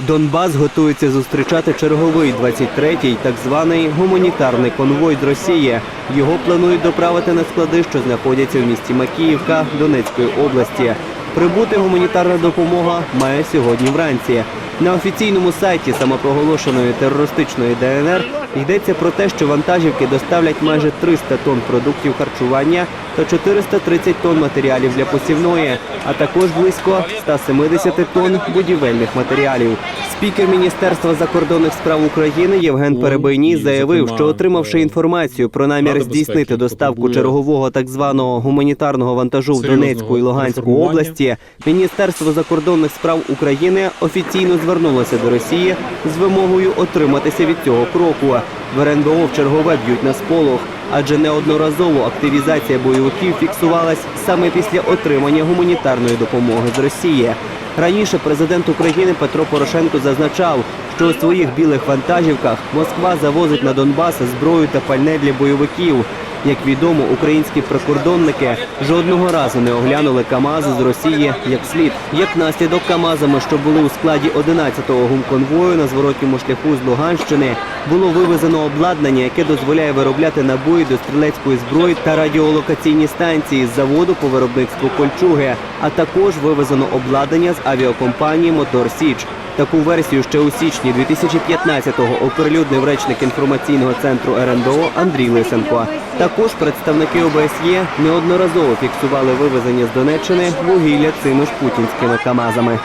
Донбас готується зустрічати черговий 23-й так званий гуманітарний конвой з Росії. Його планують доправити на склади, що знаходяться в місті Макіївка Донецької області. Прибути гуманітарна допомога має сьогодні вранці. На офіційному сайті самопроголошеної терористичної ДНР йдеться про те, що вантажівки доставлять майже 300 тонн продуктів харчування та 430 тонн матеріалів для посівної, а також близько 170 тонн будівельних матеріалів. Спікер Міністерства закордонних справ України Євген Перебийній заявив, що отримавши інформацію про намір здійснити доставку чергового так званого гуманітарного вантажу в Донецьку і Луганську області, Міністерство закордонних справ України офіційно звернулося до Росії з вимогою отриматися від цього кроку. В РНБО в чергове б'ють на сполох, адже неодноразово активізація бойовиків фіксувалась саме після отримання гуманітарної допомоги з Росії. Раніше президент України Петро Порошенко зазначав, що у своїх білих вантажівках Москва завозить на Донбас зброю та пальне для бойовиків. Як відомо, українські прикордонники жодного разу не оглянули КАМАЗи з Росії як слід. Як наслідок КАМАЗами, що були у складі 11-го гумконвою на зворотньому шляху з Луганщини, було вивезено обладнання, яке дозволяє виробляти набої до стрілецької зброї та радіолокаційні станції з заводу по виробництву кольчуги, а також вивезено обладнання з авіакомпанії Мотор Січ. Таку версію ще у січні 2015-го оприлюднив речник інформаційного центру РНБО Андрій Лисенко. Також представники ОБСЄ неодноразово фіксували вивезення з Донеччини вугілля цими ж путінськими камазами.